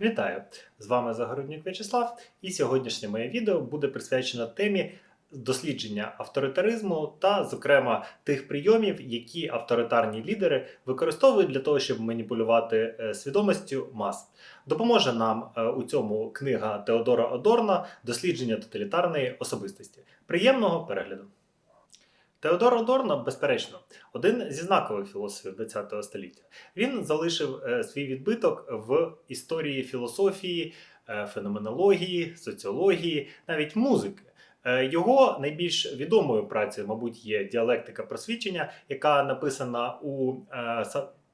Вітаю! З вами Загороднюк В'ячеслав, і сьогоднішнє моє відео буде присвячено темі дослідження авторитаризму та, зокрема, тих прийомів, які авторитарні лідери використовують для того, щоб маніпулювати е, свідомістю мас. Допоможе нам е, у цьому книга Теодора Одорна Дослідження тоталітарної особистості. Приємного перегляду! Теодор Одорно, безперечно, один зі знакових філософів ХХ століття. Він залишив е, свій відбиток в історії філософії, е, феноменології, соціології, навіть музики. Е, Його найбільш відомою працею, мабуть, є діалектика просвідчення, яка написана у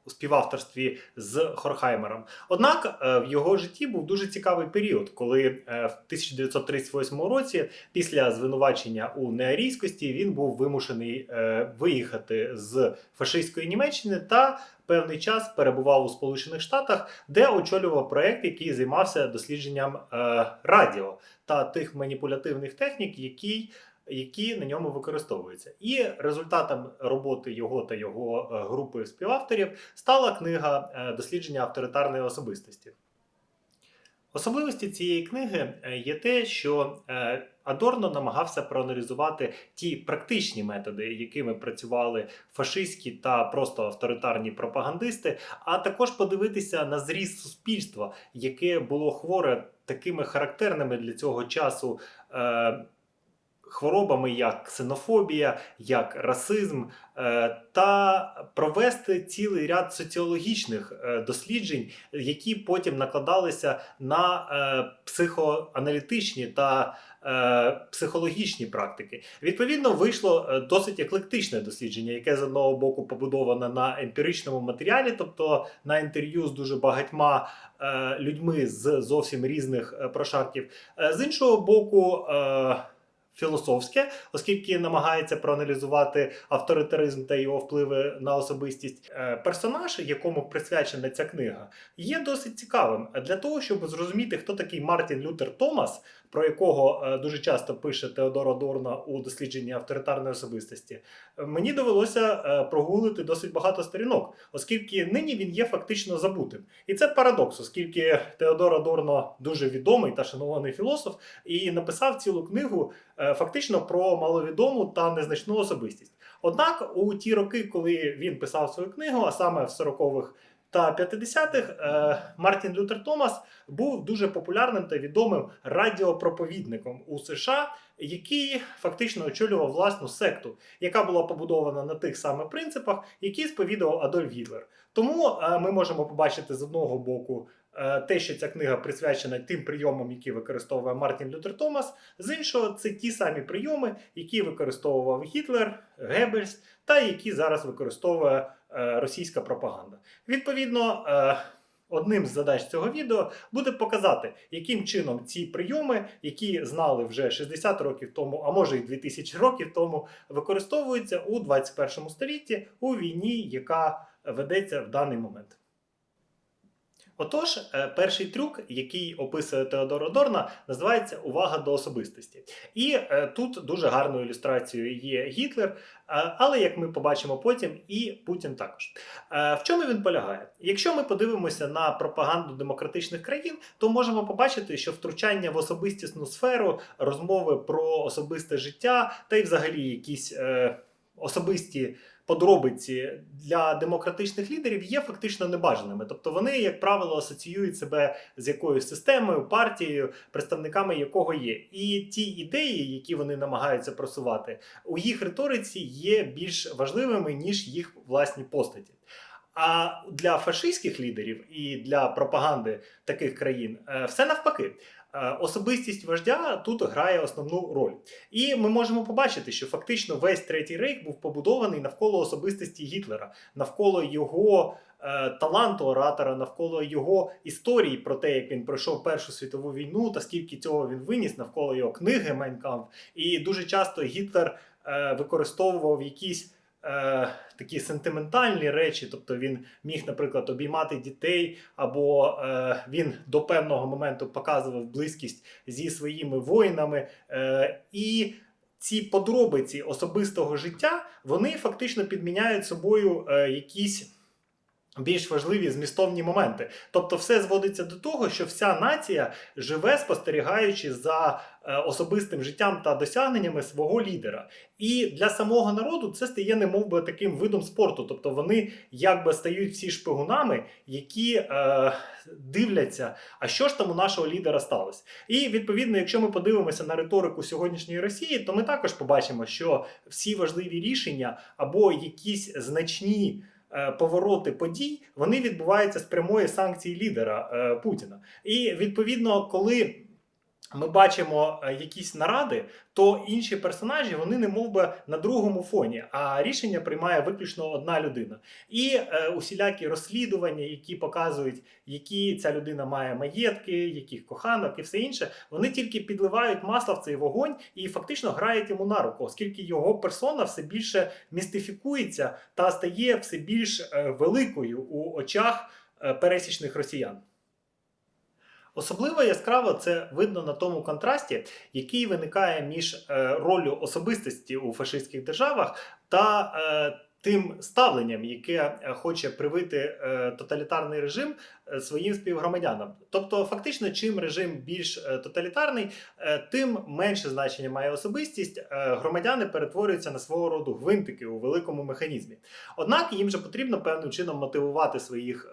у співавторстві з Хорхаймером. Однак е, в його житті був дуже цікавий період, коли е, в 1938 році, після звинувачення у неарійськості, він був вимушений е, виїхати з фашистської Німеччини та певний час перебував у Сполучених Штатах, де очолював проект, який займався дослідженням радіо та тих маніпулятивних технік, які які на ньому використовуються, і результатом роботи його та його е, групи співавторів стала книга е, дослідження авторитарної особистості. Особливості цієї книги е, є те, що Адорно намагався проаналізувати ті практичні методи, якими працювали фашистські та просто авторитарні пропагандисти, а також подивитися на зріст суспільства, яке було хворе такими характерними для цього часу. Хворобами як ксенофобія, як расизм, е, та провести цілий ряд соціологічних е, досліджень, які потім накладалися на е, психоаналітичні та психологічні практики. Відповідно, вийшло досить еклектичне дослідження, яке з одного боку побудоване на емпіричному матеріалі, тобто на інтерв'ю з дуже багатьма людьми з зовсім різних прошарків. З іншого боку, філософське, оскільки намагається проаналізувати авторитаризм та його впливи на особистість. Е, Персонаж, якому присвячена ця книга, є досить цікавим для того, щоб зрозуміти, хто такий Мартін Лютер Томас, про якого е, дуже часто пише Теодор Адорно у дослідженні авторитарної особистості. Е, Мені довелося е, прогулити досить багато сторінок, оскільки нині він є фактично забутим. І це парадокс, оскільки Теодор Адорно дуже відомий та шанований філософ, і написав цілу книгу фактично про маловідому та незначну особистість. Однак у ті роки, коли він писав свою книгу, а саме в 40-х та 50-х, е, Мартін Лютер Томас був дуже популярним та відомим радіопроповідником у США, який фактично очолював власну секту, яка була побудована на тих самих принципах, які сповідував Адольф Гітлер. Тому е, ми можемо побачити з одного боку е, те, що ця книга присвячена тим прийомам, які використовує Мартін Лютер Томас. З іншого, це ті самі прийоми, які використовував Гітлер, Геббельс, та які зараз використовує російська пропаганда. Відповідно. е, Одним з задач цього відео буде показати, яким чином ці прийоми, які знали вже 60 років тому, а може й 2000 років тому, використовуються у 21 столітті у війні, яка ведеться в даний момент. Отож, е, перший трюк, який описує Теодор Одорна, називається Увага до особистості. І е, тут дуже гарною ілюстрацією є Гітлер, е, але як ми побачимо потім, і Путін також. В чому він полягає? Якщо ми подивимося на пропаганду демократичних країн, то можемо побачити, що втручання в особистісну сферу, розмови про особисте життя та й взагалі якісь особисті подробиці для демократичних лідерів є фактично небажаними. Тобто вони, як правило, асоціюють себе з якоюсь системою, партією, представниками якого є. І ті ідеї, які вони намагаються просувати, у їх риториці є більш важливими ніж їх власні постаті. А для фашистських лідерів і для пропаганди таких країн е, все навпаки. Е, Особистість вождя тут грає основну роль. І ми можемо побачити, що фактично весь третій рейх був побудований навколо особистості Гітлера, навколо його е, таланту оратора, навколо його історії про те, як він пройшов Першу світову війну та скільки цього він виніс, навколо його книги Майнкамп. І дуже часто Гітлер е, використовував якісь. Е, такі сентиментальні речі, тобто він міг, наприклад, обіймати дітей, або е, він до певного моменту показував близькість зі своїми воїнами. Е, і ці подробиці особистого життя вони фактично підміняють собою е, якісь більш важливі змістовні моменти. Тобто, все зводиться до того, що вся нація живе, спостерігаючи за е, особистим життям та досягненнями свого лідера. І для самого народу це стає немов би таким видом спорту. Тобто вони якби стають всі шпигунами, які е, дивляться, а що ж там у нашого лідера сталося. І відповідно, якщо ми подивимося на риторику сьогоднішньої Росії, то ми також побачимо, що всі важливі рішення або якісь значні. Е, Повороти подій вони відбуваються з прямої санкції лідера е, Путіна. І відповідно, коли ми бачимо е, якісь наради, то інші персонажі вони не мов би на другому фоні, а рішення приймає виключно одна людина. І е, усілякі розслідування, які показують, які ця людина має маєтки, яких коханок і все інше, вони тільки підливають масло в цей вогонь і фактично грають йому на руку, оскільки його персона все більше містифікується та стає все більш е, великою у очах е, пересічних росіян. Особливо яскраво це видно на тому контрасті, який виникає між е, роллю особистості у фашистських державах та е, тим ставленням, яке е, хоче привити тоталітарний режим своїм співгромадянам. Тобто, фактично, чим режим більш тоталітарний, тим менше значення має особистість. Громадяни перетворюються на свого роду гвинтики у великому механізмі. Однак їм же потрібно певним чином мотивувати своїх.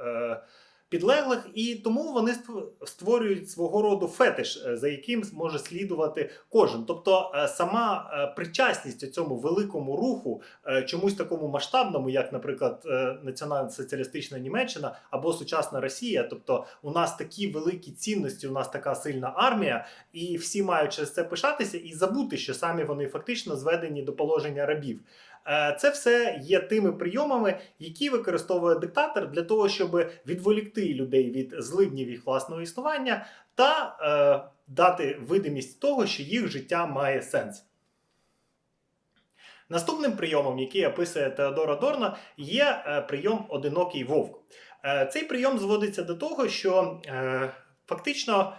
Підлеглих, і тому вони ств- створюють свого роду фетиш, е, за яким може слідувати кожен. Тобто е, сама е, причасність у цьому великому руху, чомусь такому масштабному, як, наприклад, е, національно-соціалістична Німеччина або сучасна Росія. Тобто, у нас такі великі цінності, у нас така сильна армія, і всі мають через це пишатися і забути, що самі вони фактично зведені до положення рабів. Е, Це все є тими прийомами, які використовує диктатор для того, щоб відволікти людей від злиднів їх власного існування та е, дати видимість того, що їх життя має сенс. Наступним прийомом, який описує Теодора Дорна, є е, прийом одинокий вовк. Е, Цей прийом зводиться до того, що е, фактично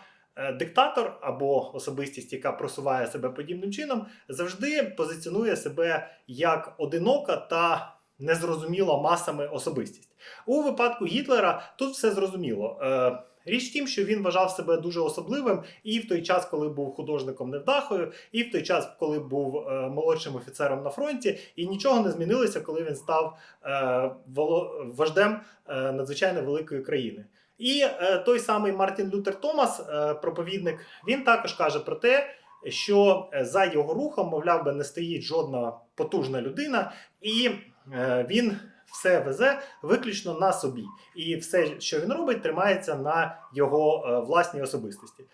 диктатор або особистість, яка просуває себе подібним чином, завжди позиціонує себе як одинока та незрозуміла масами особистість. У випадку Гітлера тут все зрозуміло. Е, Річ в тім, що він вважав себе дуже особливим і в той час, коли був художником невдахою, і в той час, коли був е, молодшим офіцером на фронті, і нічого не змінилося, коли він став е, воло- вождем е, надзвичайно великої країни. І е, той самий Мартін Лютер Томас, е, проповідник, він також каже про те, що е, за його рухом, мовляв би, не стоїть жодна потужна людина, і він все везе виключно на собі. І все, що він робить, тримається на його власній особистості.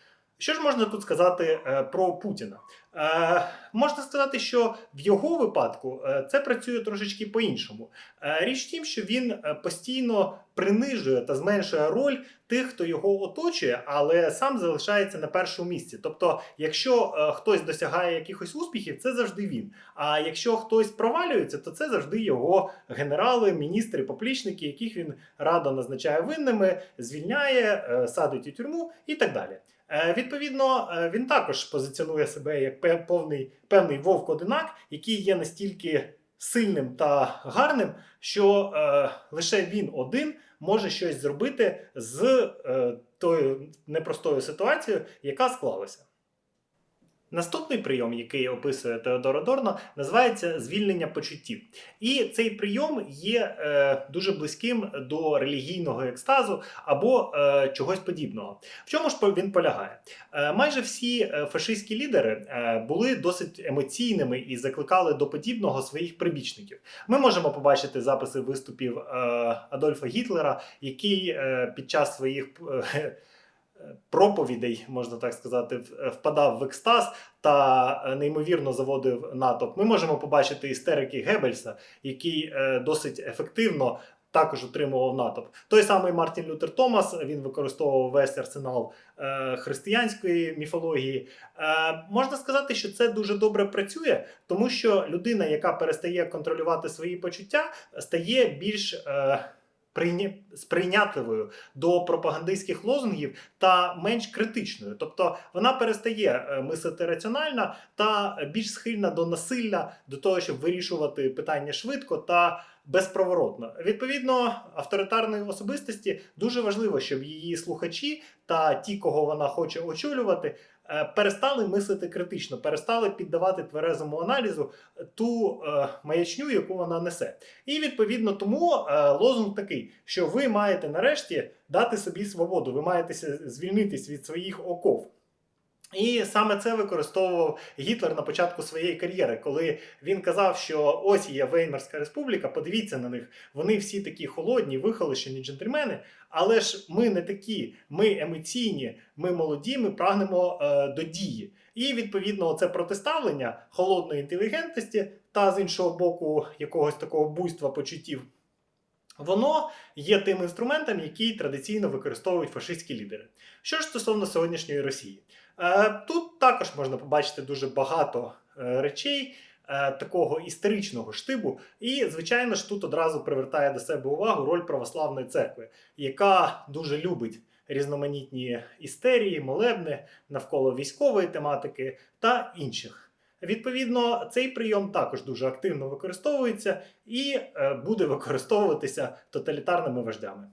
Що ж можна тут сказати е, про Путіна? Е, можна сказати, що в його випадку е, це працює трошечки по-іншому. Річ в тім, що він постійно принижує та зменшує роль тих, хто його оточує, але сам залишається на першому місці. Тобто, якщо хтось досягає якихось успіхів, це завжди він. А якщо хтось провалюється, то це завжди його генерали, міністри, поплічники, яких він радо назначає винними, звільняє, садить у тюрму і так далі. Е, Відповідно, е, він також позиціонує себе як повний, певний вовк-одинак, який є настільки сильним та гарним, що е, лише він один може щось зробити з е, тою непростою ситуацією, яка склалася. Наступний прийом, який описує Теодор Адорно, називається звільнення почуттів. І цей прийом є е, дуже близьким до релігійного екстазу або е, чогось подібного. В чому ж він полягає? Е, майже всі е, фашистські лідери е, були досить емоційними і закликали до подібного своїх прибічників. Ми можемо побачити записи виступів е, Адольфа Гітлера, який е, під час своїх е, проповідей, можна так сказати, впадав в екстаз та е, неймовірно заводив натовп. Ми можемо побачити істерики Геббельса, який е, досить ефективно. Також отримував натовп. Той самий Мартін Лютер Томас він використовував весь арсенал е, християнської міфології. Е, можна сказати, що це дуже добре працює, тому що людина, яка перестає контролювати свої почуття, стає більш е, сприйнятливою до пропагандистських лозунгів та менш критичною. Тобто вона перестає е, мислити раціонально та більш схильна до насилля, до того, щоб вирішувати питання швидко та безпроворотно. Відповідно, авторитарної особистості дуже важливо, щоб її слухачі та ті, кого вона хоче очолювати, перестали мислити критично, перестали піддавати тверезому аналізу ту е, маячню, яку вона несе. І відповідно тому е, лозунг такий, що ви маєте нарешті дати собі свободу, ви маєте звільнитись від своїх оков. І саме це використовував Гітлер на початку своєї кар'єри, коли він казав, що ось є Веймарська республіка, подивіться на них, вони всі такі холодні, вихолощені джентльмени. Але ж ми не такі, ми емоційні, ми молоді, ми прагнемо е, до дії. І відповідно це протиставлення холодної інтелігентності та з іншого боку якогось такого буйства почуттів. Воно є тим інструментом, який традиційно використовують фашистські лідери. Що ж стосовно сьогоднішньої Росії, Е, Тут також можна побачити дуже багато е, речей такого історичного штибу. І, звичайно ж, тут одразу привертає до себе увагу роль православної церкви, яка дуже любить різноманітні істерії, молебни навколо військової тематики та інших. Відповідно, цей прийом також дуже активно використовується і е, буде використовуватися тоталітарними вождями.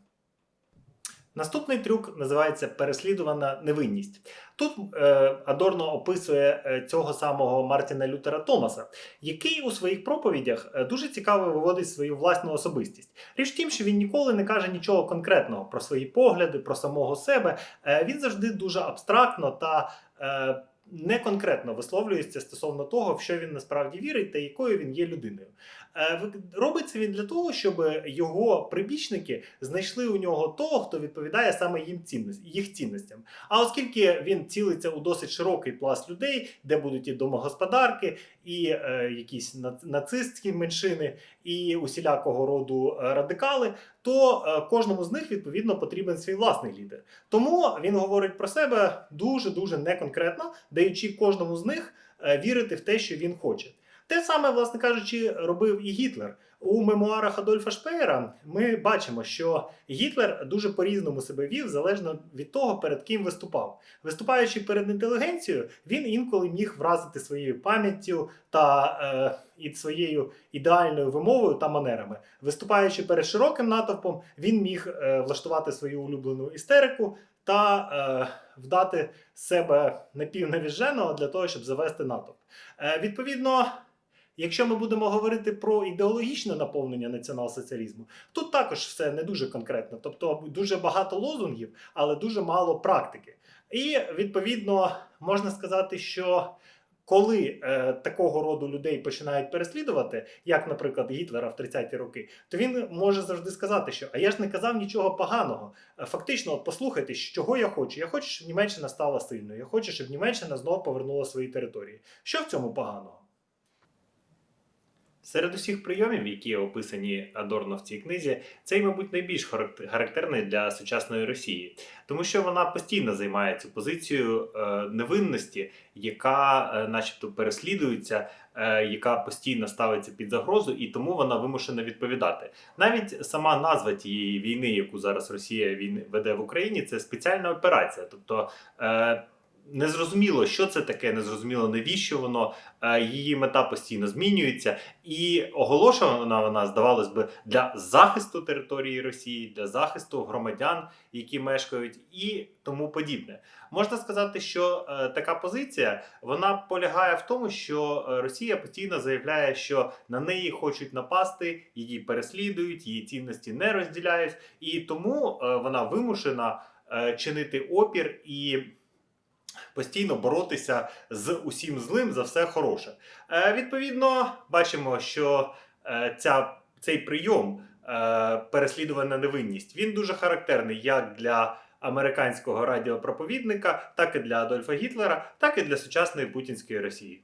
Наступний трюк називається переслідувана невинність. Тут е, Адорно описує е, цього самого Мартіна Лютера Томаса, який у своїх проповідях е, дуже цікаво виводить свою власну особистість. Річ в тім, що він ніколи не каже нічого конкретного про свої погляди, про самого себе. Е, він завжди дуже абстрактно та е, не конкретно висловлюється стосовно того, в що він насправді вірить та якою він є людиною. Е, Робиться він для того, щоб його прибічники знайшли у нього того, хто відповідає саме їм цінності, їх цінностям. А оскільки він цілиться у досить широкий пласт людей, де будуть і домогосподарки, і е, якісь нацистські меншини, і усілякого роду е, радикали, то е, кожному з них відповідно потрібен свій власний лідер. Тому він говорить про себе дуже дуже неконкретно, даючи кожному з них е, вірити в те, що він хоче. Те саме, власне кажучи, робив і Гітлер. У мемуарах Адольфа Шпеєра ми бачимо, що Гітлер дуже по-різному себе вів, залежно від того, перед ким виступав. Виступаючи перед інтелігенцією, він інколи міг вразити своєю пам'яттю та е, і своєю ідеальною вимовою та манерами. Виступаючи перед широким натовпом, він міг е, влаштувати свою улюблену істерику та е, вдати себе напівнавіженого для того, щоб завести натовп. Е, відповідно. Якщо ми будемо говорити про ідеологічне наповнення націонал-соціалізму, тут також все не дуже конкретно, тобто дуже багато лозунгів, але дуже мало практики. І відповідно можна сказати, що коли е, такого роду людей починають переслідувати, як, наприклад, Гітлера в 30-ті роки, то він може завжди сказати, що а я ж не казав нічого поганого. Е, Фактично, от послухайте, чого я хочу. Я хочу, щоб Німеччина стала сильною. Я хочу, щоб Німеччина знову повернула свої території. Що в цьому поганого? Серед усіх прийомів, які описані Адорно в цій книзі, цей, мабуть, найбільш характер- характерний для сучасної Росії, тому що вона постійно займає цю позицію е, невинності, яка, е, начебто, переслідується, е, яка постійно ставиться під загрозу, і тому вона вимушена відповідати. Навіть сама назва тієї війни, яку зараз Росія веде в Україні, це спеціальна операція. Тобто незрозуміло, що це таке, незрозуміло, навіщо воно. Е, Її мета постійно змінюється, і оголошена вона, здавалось би, для захисту території Росії, для захисту громадян, які мешкають, і тому подібне. Можна сказати, що е, така позиція вона полягає в тому, що е, Росія постійно заявляє, що на неї хочуть напасти, її переслідують, її цінності не розділяють, і тому вона вимушена чинити опір і. Постійно боротися з усім злим за все хороше. Е, відповідно, бачимо, що е, ця, цей прийом е, переслідувана невинність він дуже характерний як для американського радіопроповідника, так і для Адольфа Гітлера, так і для сучасної путінської Росії.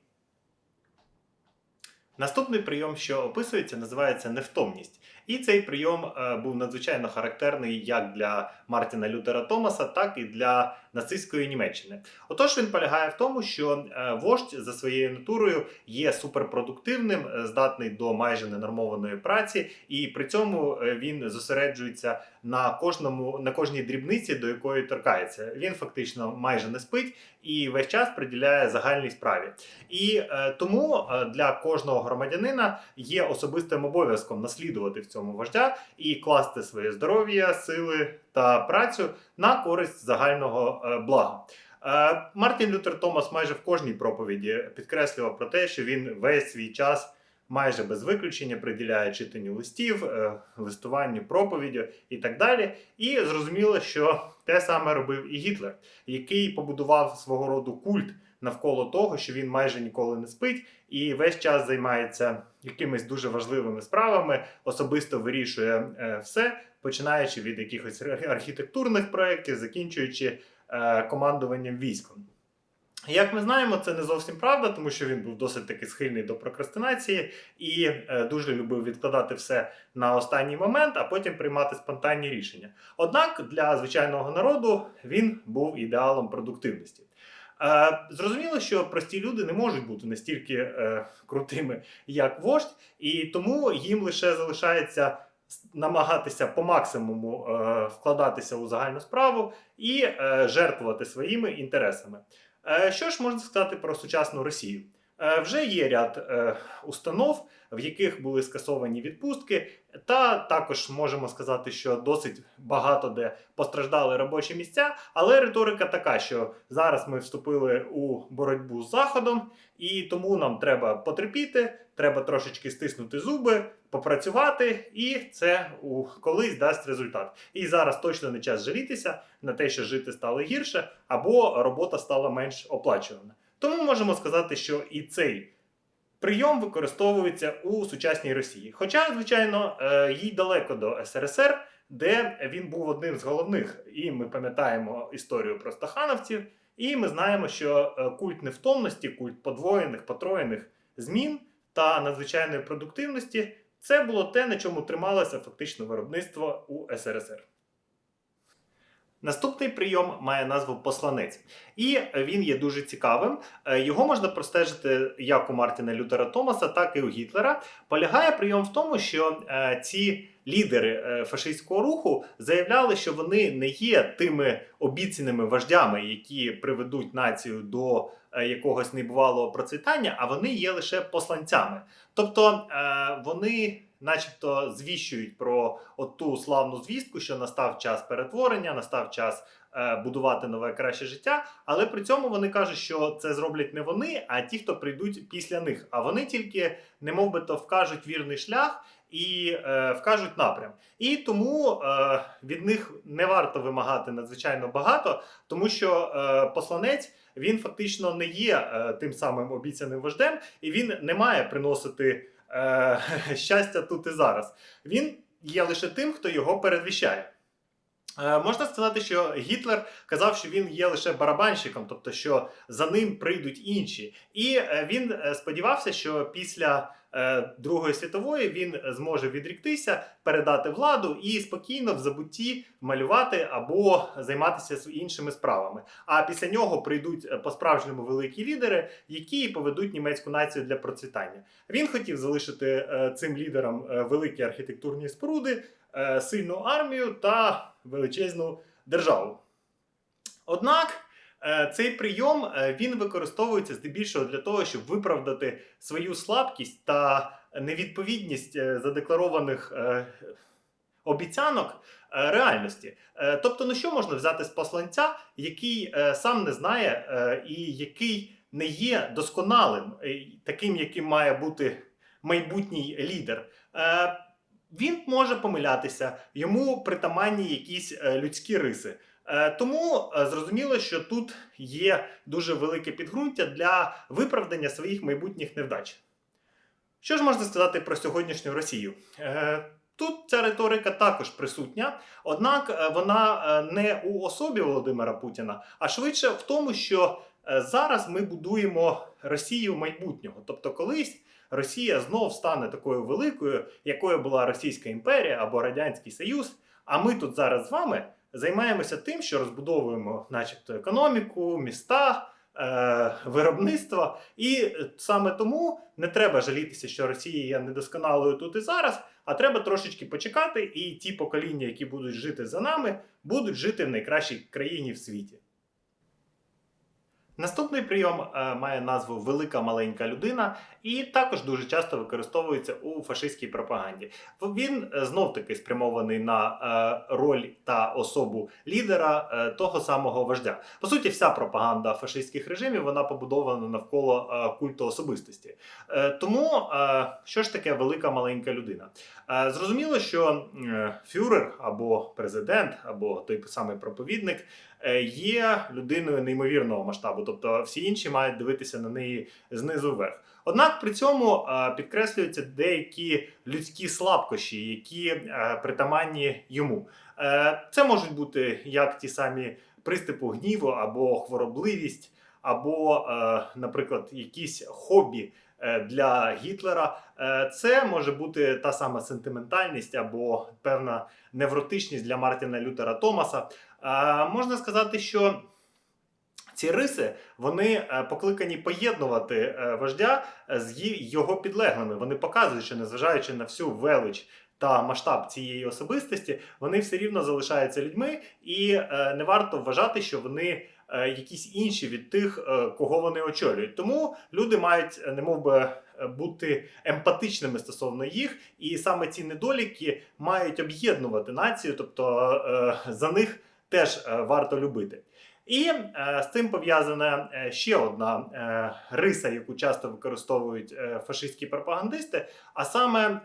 Наступний прийом, що описується, називається невтомність. І цей прийом е, був надзвичайно характерний як для Мартіна Лютера Томаса, так і для нацистської Німеччини. Отож, він полягає в тому, що е, вождь за своєю натурою є суперпродуктивним, е, здатний до майже ненормованої праці, і при цьому він зосереджується на кожному на кожній дрібниці, до якої торкається. Він фактично майже не спить і весь час приділяє загальній справі. І е, тому е, для кожного громадянина є особистим обов'язком наслідувати в цьому вождя і класти своє здоров'я, сили та працю на користь загального е, блага. Е, Мартін Лютер Томас майже в кожній проповіді підкреслював про те, що він весь свій час. Майже без виключення приділяє читанню листів, е, листуванню проповіддю і так далі. І зрозуміло, що те саме робив і Гітлер, який побудував свого роду культ навколо того, що він майже ніколи не спить і весь час займається якимись дуже важливими справами, особисто вирішує е, все, починаючи від якихось архітектурних проєктів, закінчуючи е, командуванням військом. Як ми знаємо, це не зовсім правда, тому що він був досить таки схильний до прокрастинації і е, дуже любив відкладати все на останній момент, а потім приймати спонтанні рішення. Однак для звичайного народу він був ідеалом продуктивності. Е, зрозуміло, що прості люди не можуть бути настільки е, крутими, як вождь, і тому їм лише залишається намагатися по максимуму е, вкладатися у загальну справу і е, жертвувати своїми інтересами. Е, Що ж можна сказати про сучасну Росію? Е, Вже є ряд е, установ, в яких були скасовані відпустки, та також можемо сказати, що досить багато де постраждали робочі місця. Але риторика така, що зараз ми вступили у боротьбу з заходом, і тому нам треба потерпіти, треба трошечки стиснути зуби, попрацювати, і це у колись дасть результат. І зараз точно не час жалітися на те, що жити стало гірше, або робота стала менш оплачувана. Тому можемо сказати, що і цей прийом використовується у сучасній Росії. Хоча, звичайно, е, їй далеко до СРСР, де він був одним з головних. І ми пам'ятаємо історію про стахановців, і ми знаємо, що е, культ невтомності, культ подвоєних, потроєних змін та надзвичайної продуктивності це було те, на чому трималося фактично виробництво у СРСР. Наступний прийом має назву посланець, і він є дуже цікавим. Е, Його можна простежити як у Мартіна Лютера Томаса, так і у Гітлера. Полягає прийом в тому, що е, ці лідери е, фашистського руху заявляли, що вони не є тими обіцяними вождями, які приведуть націю до якогось небувалого процвітання, а вони є лише посланцями. Тобто вони, начебто, звіщують про оту славну звістку, що настав час перетворення, настав час е, будувати нове краще життя. Але при цьому вони кажуть, що це зроблять не вони, а ті, хто прийдуть після них. А вони тільки, не мов би то, вкажуть вірний шлях. І е, вкажуть напрям, і тому е, від них не варто вимагати надзвичайно багато, тому що е, посланець він фактично не є е, тим самим обіцяним вождем, і він не має приносити е, щастя тут і зараз. Він є лише тим, хто його передвіщає. Е, Можна сказати, що Гітлер казав, що він є лише барабанщиком, тобто що за ним прийдуть інші. І е, він е, сподівався, що після Другої світової він зможе відріктися, передати владу і спокійно в забутті малювати або займатися іншими справами. А після нього прийдуть по-справжньому великі лідери, які поведуть німецьку націю для процвітання. Він хотів залишити цим лідерам великі архітектурні споруди, сильну армію та величезну державу. Однак е, цей прийом е, він використовується здебільшого для того, щоб виправдати свою слабкість та невідповідність е, задекларованих е, обіцянок е, реальності. Е, Тобто, ну що можна взяти з посланця, який е, сам не знає е, і який не є досконалим, е, таким, яким має бути майбутній лідер. Він може помилятися, йому притаманні якісь е, людські риси. Е, Тому е, зрозуміло, що тут є дуже велике підґрунтя для виправдання своїх майбутніх невдач. Що ж можна сказати про сьогоднішню Росію? Тут ця риторика також присутня, однак вона не у особі Володимира Путіна, а швидше в тому, що зараз ми будуємо Росію майбутнього. Тобто, колись Росія знов стане такою великою, якою була Російська імперія або Радянський Союз. А ми тут зараз з вами займаємося тим, що розбудовуємо, начебто, економіку, міста. е, Виробництво, і саме тому не треба жалітися, що Росія є недосконалою тут і зараз, а треба трошечки почекати, і ті покоління, які будуть жити за нами, будуть жити в найкращій країні в світі. Наступний прийом е, має назву Велика маленька людина і також дуже часто використовується у фашистській пропаганді. Він е, знов таки спрямований на е, роль та особу лідера того самого вождя. По суті, вся пропаганда фашистських режимів вона побудована навколо культу особистості. Тому що ж таке велика маленька людина? Зрозуміло, що фюрер або президент, або той самий проповідник є людиною неймовірного масштабу, тобто всі інші мають дивитися на неї знизу вверх. Однак при цьому е, підкреслюються деякі людські слабкощі, які е, притаманні йому. Е, Це можуть бути як ті самі приступи гніву або хворобливість, або, е, наприклад, якісь хобі е, для Гітлера. Е, Це може бути та сама сентиментальність або певна невротичність для Мартіна Лютера Томаса. Можна сказати, що ці риси вони е, покликані поєднувати е, вождя е, з його підлеглими. Вони показують, що незважаючи на всю велич та масштаб цієї особистості, вони все рівно залишаються людьми, і е, не варто вважати, що вони е, якісь інші від тих, е, кого вони очолюють. Тому люди мають е, немов би бути емпатичними стосовно їх, і саме ці недоліки мають об'єднувати націю, тобто е, за них теж е, варто любити. І е, з цим пов'язана е, ще одна риса, яку часто використовують фашистські пропагандисти, а саме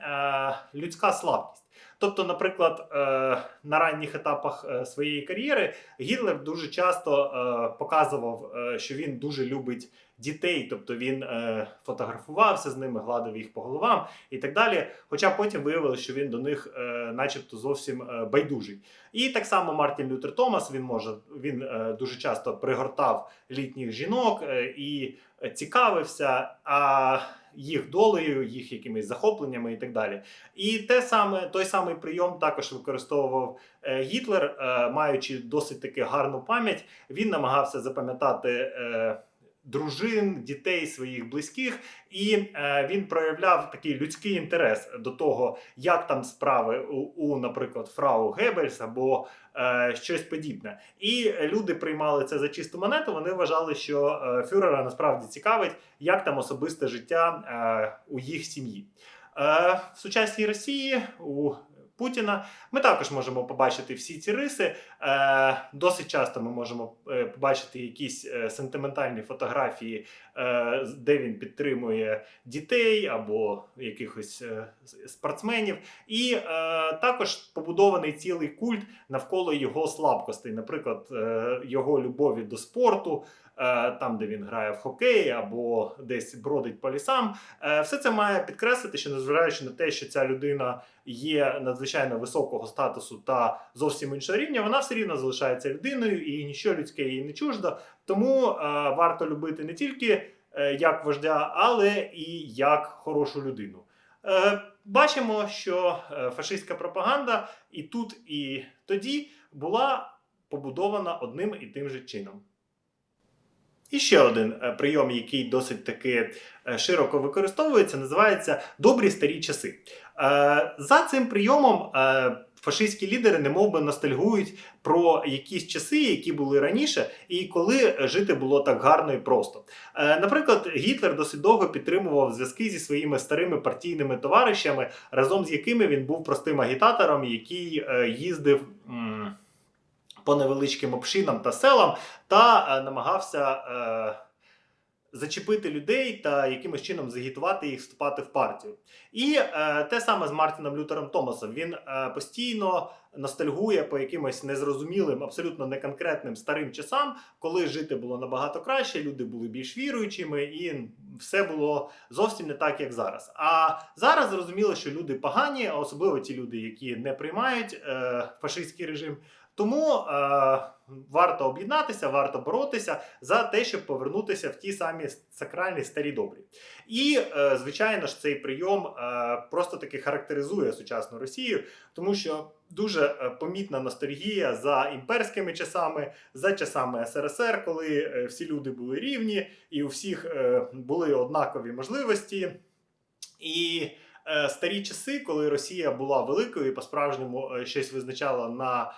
людська слабкість. Тобто, наприклад, е, на ранніх етапах е, своєї кар'єри Гітлер дуже часто е, показував, що він дуже любить дітей, тобто він фотографувався з ними, гладив їх по головам і так далі. Хоча потім виявилося, що він до них, начебто, зовсім байдужий. І так само Мартін Лютер Томас він може він дуже часто пригортав літніх жінок і цікавився а їх долею, їх якимись захопленнями і так далі. І те саме той самий прийом також використовував е, Гітлер, е, маючи досить таки гарну пам'ять. Він намагався запам'ятати. Дружин, дітей своїх близьких, і е, він проявляв такий людський інтерес до того, як там справи у, у наприклад, фрау Геббельс або е, щось подібне. І люди приймали це за чисту монету. Вони вважали, що е, фюрера насправді цікавить, як там особисте життя е, у їх сім'ї. Е, в сучасній Росії у Путіна ми також можемо побачити всі ці риси. Е, досить часто ми можемо е, побачити якісь е, сентиментальні фотографії, де він підтримує дітей або якихось спортсменів. І також побудований цілий культ навколо його слабкостей, наприклад, його любові до спорту. Е, Там, де він грає в хокей або десь бродить по лісам, Е, все це має підкреслити, що незважаючи на те, що ця людина є надзвичайно високого статусу та зовсім іншого рівня, вона все рівно залишається людиною і нічого людське їй не чуждо. Тому е, варто любити не тільки як вождя, але і як хорошу людину. Бачимо, що фашистська пропаганда і тут, і тоді була побудована одним і тим же чином. І ще один е, прийом, який досить таки е, широко використовується, називається добрі старі часи. Е, За цим прийомом фашистські лідери немовби ностальгують про якісь часи, які були раніше, і коли жити було так гарно і просто. Наприклад, Гітлер досить довго підтримував зв'язки зі своїми старими партійними товаришами, разом з якими він був простим агітатором, який їздив. По невеличким общинам та селам та е, намагався е, зачепити людей та якимось чином загітувати їх вступати в партію. І е, те саме з Мартіном Лютером Томасом. Він е, постійно ностальгує по якимось незрозумілим, абсолютно неконкретним старим часам, коли жити було набагато краще, люди були більш віруючими, і все було зовсім не так, як зараз. А зараз зрозуміло, що люди погані, особливо ті люди, які не приймають е, фашистський режим. Тому е, варто об'єднатися, варто боротися за те, щоб повернутися в ті самі сакральні старі добрі. І, е, звичайно ж, цей прийом е, просто таки характеризує сучасну Росію, тому що дуже е, помітна ностальгія за імперськими часами, за часами СРСР, коли е, всі люди були рівні і у всіх е, були однакові можливості. І е, старі часи, коли Росія була великою і по-справжньому е, щось визначала на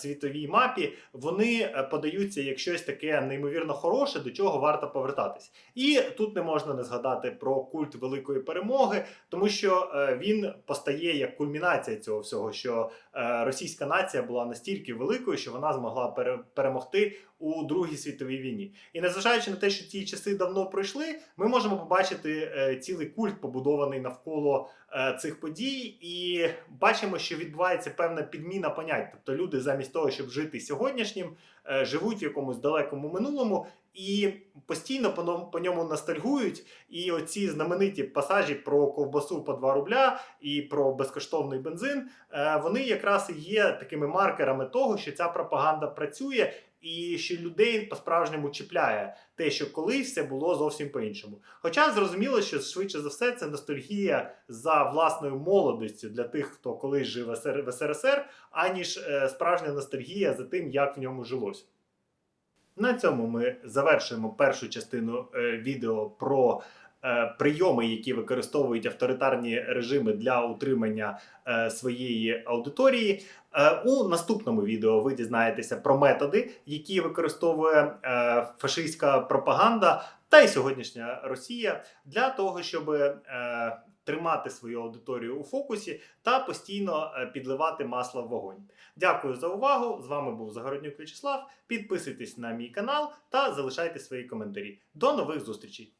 світовій мапі, вони е, подаються як щось таке неймовірно хороше, до чого варто повертатись. І тут не можна не згадати про культ великої перемоги, тому що е, він постає як кульмінація цього всього, що е, російська нація була настільки великою, що вона змогла пере- перемогти у Другій світовій війні. І незважаючи на те, що ті часи давно пройшли, ми можемо побачити е, цілий культ, побудований навколо е, цих подій, і бачимо, що відбувається певна підміна понять. Тобто люди замість того, щоб жити сьогоднішнім, е, живуть в якомусь далекому минулому. І постійно по ньому ностальгують. І оці знамениті пасажі про ковбасу по 2 рубля і про безкоштовний бензин, е, вони якраз і є такими маркерами того, що ця пропаганда працює, і що людей по-справжньому чіпляє те, що колись все було зовсім по-іншому. Хоча зрозуміло, що швидше за все це ностальгія за власною молодістю для тих, хто колись жив в СРСР, аніж е, справжня ностальгія за тим, як в ньому жилось. На цьому ми завершуємо першу частину е, відео про прийоми, які використовують авторитарні режими для утримання е, своєї аудиторії. Е, у наступному відео ви дізнаєтеся про методи, які використовує е, фашистська пропаганда та й сьогоднішня Росія для того, щоб е, тримати свою аудиторію у фокусі та постійно е, підливати масло в вогонь. Дякую за увагу. З вами був Загороднюк В'ячеслав. Підписуйтесь на мій канал та залишайте свої коментарі. До нових зустрічей!